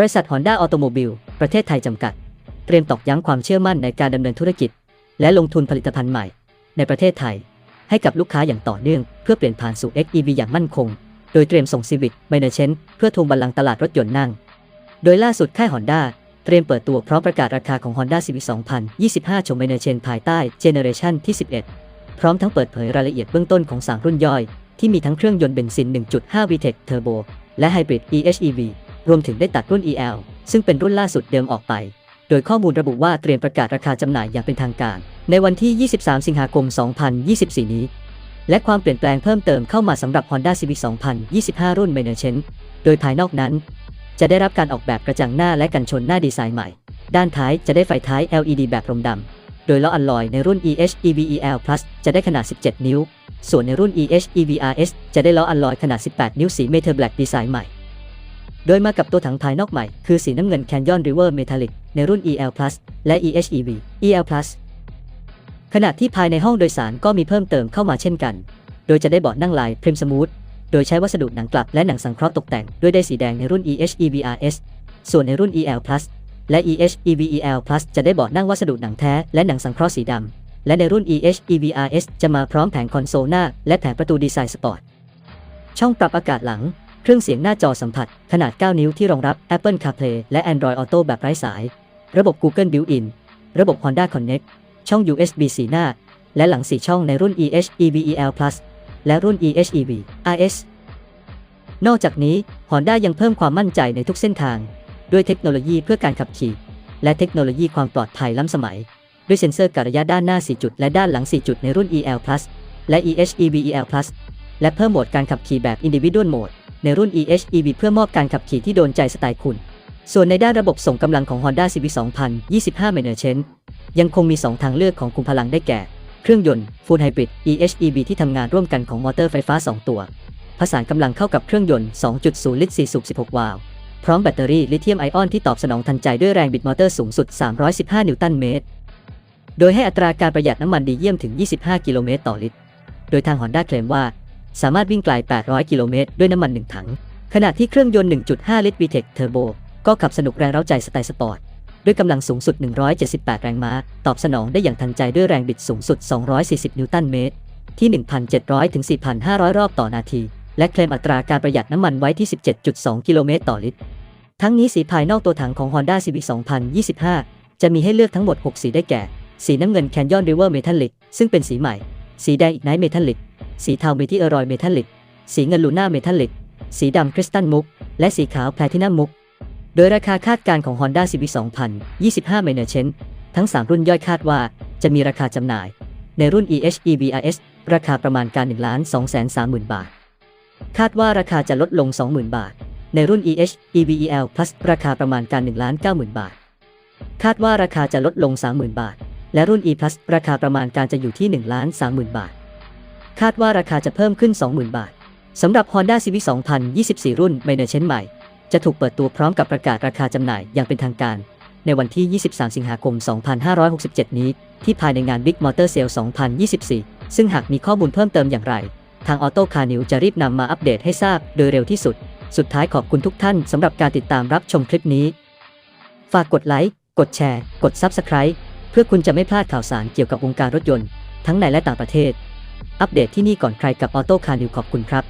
บริษัทฮอนด้าออโตโมบิลประเทศไทยจำกัด เตรียมตอกย้ำความเชื่อมั่นในการดำเนินธุรกิจ และลงทุนผลิตภัณฑ์ใหม่ ในประเทศไทย ให้กับลูกค้าอย่างต่อเนื่อง เพื่อเปลี่ยนผ่านสู่ XEV อย่างมั่นคง โดยเตรียมส่ง Civic m i n e r c h e n เพื่อทวงบัลลังก์ตลาดรถยนต์นั่ง โดยล่าสุดค่ายฮอนด้าเตรียมเปิดตัวพร้อมประกาศราคาของ Honda Civic 2025 ชม m i n e r c h e n ภายใต้ Generation ที่ 11 พร้อมทั้งเปิดเผยรายละเอียดเบื้องต้นของ 3 รุ่นย่อย ที่มีทั้งเครื่องยนต์เบนซิน 1.5 VTEC Turbo และ Hybrid EHEV รวมถึงได้ตัดรุ่น EL ซึ่งเป็นรุ่นล่าสุดเดิมออกไป โดยข้อมูลระบุว่าเตรียมประกาศราคาจำหน่ายอย่างเป็นทางการ ในวันที่ 23 สิงหาคม 2024 นี้ และความเปลี่ยนแปลงเพิ่มเติมเข้ามาสำหรับ Honda Civic 2025 รุ่น m a n e r c h e n โดยภายนอกนั้น จะได้รับการออกแบบกระจังหน้าและกันชนหน้าดีไซน์ใหม่ ด้านท้ายจะได้ไฟท้าย LED แบบรมดำ โดยล้ออัลลอยในรุ่น EHEV EL Plus จะได้ขนาด 17 นิ้ว ส่วนในรุ่น EHEV RS จะได้ล้ออัลลอยขนาด 18 นิ้วสี Metal Black ดีไซน์ใหม่ โดยมากับตัวถังภายนอกใหม่ คือสีน้ำเงิน Canyon River Metallic ในรุ่น EL Plus และ EHEV EL Plus ขณะที่ภายในห้องโดยสารก็มีเพิ่มเติมเข้ามาเช่นกัน โดยจะได้เบาะนั่งลายพริมสมูท โดยใช้วัสดุหนังกลับและหนังสังเคราะห์ตกแต่งด้วยได้สีแดงในรุ่น EHEV RS ส่วนในรุ่น EL Plus และ EHEV EL Plus จะได้เบาะนั่งวัสดุหนังแท้และหนังสังเคราะห์สีดำ และในรุ่น EHEV RS จะมาพร้อมแผงคอนโซลหน้าและแผงประตูดีไซน์สปอร์ต ช่องปรับอากาศหลัง เครื่องเสียงหน้าจอสัมผัส ขนาด 9 นิ้วที่รองรับ Apple CarPlay และ Android Auto แบบไร้สาย ระบบ Google Built-in ระบบ Honda Connect ช่อง USB 4หน้า และหลัง4ช่องในรุ่น EHEV EL Plus และรุ่น EHEV RS นอกจากนี้ Honda ยังเพิ่มความมั่นใจในทุกเส้นทาง ด้วยเทคโนโลยีเพื่อการขับขี่ และเทคโนโลยีความปลอดภัยล้ำสมัย ด้วยเซ็นเซอร์กะระยะด้านหน้า 4 จุด และด้านหลัง 4 จุดในรุ่น EL Plus และ EHEV EL Plus และเพิ่มโหมดการขับขี่แบบ Individual Mode ในรุ่น EHEV เพื่อมอบการขับขี่ที่โดนใจสไตล์คุณ ส่วนในด้านระบบส่งกำลังของ Honda Civic 2025 m a n e r c h e n ยังคงมี 2 ทางเลือกของคุมพลังได้แก่ เครื่องยนต์ Full Hybrid EHEV ที่ทำงานร่วมกันของมอเตอร์ไฟฟ้า 2 ตัวผสานกำลังเข้ากับเครื่องยนต์ 2.0 ลิตร 4 สูบ 16 วาล์ว พร้อมแบตเตอรี่ลิเธียมไอออนที่ตอบสนองทันใจด้วยแรงบิดมอเตอร์สูงสุด 315 นิวตันเมตร โดยให้อัตราการประหยัดน้ำมันดีเยี่ยมถึง 25 กิโลเมตรต่อลิตร โดยทาง Honda เคลมว่า สามารถวิ่งไกล 800 กิโลเมตร ด้วยน้ำมัน 1 ถัง ขณะที่เครื่องยนต์ 1.5 ลิตร VTEC Turbo ก็ขับสนุกแรงเร้าใจสไตล์สปอร์ต ด้วยกำลังสูงสุด 178 แรงม้า ตอบสนองได้อย่างทันใจด้วยแรงบิดสูงสุด 240 นิวตันเมตร ที่ 1,700 ถึง 4,500 รอบต่อนาที และเคลมอัตราการประหยัดน้ำมันไว้ที่ 17.2 กิโลเมตรต่อลิตร ทั้งนี้สีภายนอกตัวถังของ Honda Civic 2025 จะมีให้เลือกทั้งหมด 6 สีได้แก่ สีน้ำเงิน Canyon River Metallic ซึ่งเป็นสีใหม่ สีแดง Ignite Metallic สีเทา Meteoroid Metallic สีเงิน Luna Metallic สีดำ Crystal Muck และสีขาว Platinum Muck โดยราคาคาดการณ์ของ Honda Civic 2025 m a n e r c h e n ทั้ง 3 รุ่นย่อยคาดว่าจะมีราคาจำหน่าย ในรุ่น EHEV RS ราคาประมาณการ 1 2 3 0 0 0 0 บาท คาดว่าราคาจะลดลง 20,000 บาท ในรุ่น EHEV EL Plus ราคาประมาณการ 1 9 0 0 0 0 บาท คาดว่าราคาจะลดลง 30,000 บาท และรุ่น E Plus ราคาประมาณการจะอยู่ที่ 1 3 0 0 0 0 บาท คาดว่าราคาจะเพิ่มขึ้น 20,000 บาท สำหรับ Honda Civic 2024 รุ่น m a n e r c h e n ใหม่ จะถูกเปิดตัวพร้อมกับประกาศราคาจำหน่ายอย่างเป็นทางการ ในวันที่ 23 สิงหาคม 2567 นี้ ที่ภายในงาน Big Motor Sale 2024 ซึ่งหากมีข้อมูลเพิ่มเติมอย่างไร ทาง Auto Car News จะรีบนำมาอัปเดตให้ทราบโดยเร็วที่สุด สุดท้ายขอบคุณทุกท่านสำหรับการติดตามรับชมคลิปนี้ ฝากกดไลค์ กดแชร์ กด Subscribe เพื่อคุณจะไม่พลาดข่าวสารเกี่ยวกับวงการรถยนต์ ทั้งในและต่างประเทศ อัปเดตที่นี่ก่อนใครกับออโต้คาร์นิวขอบคุณครับ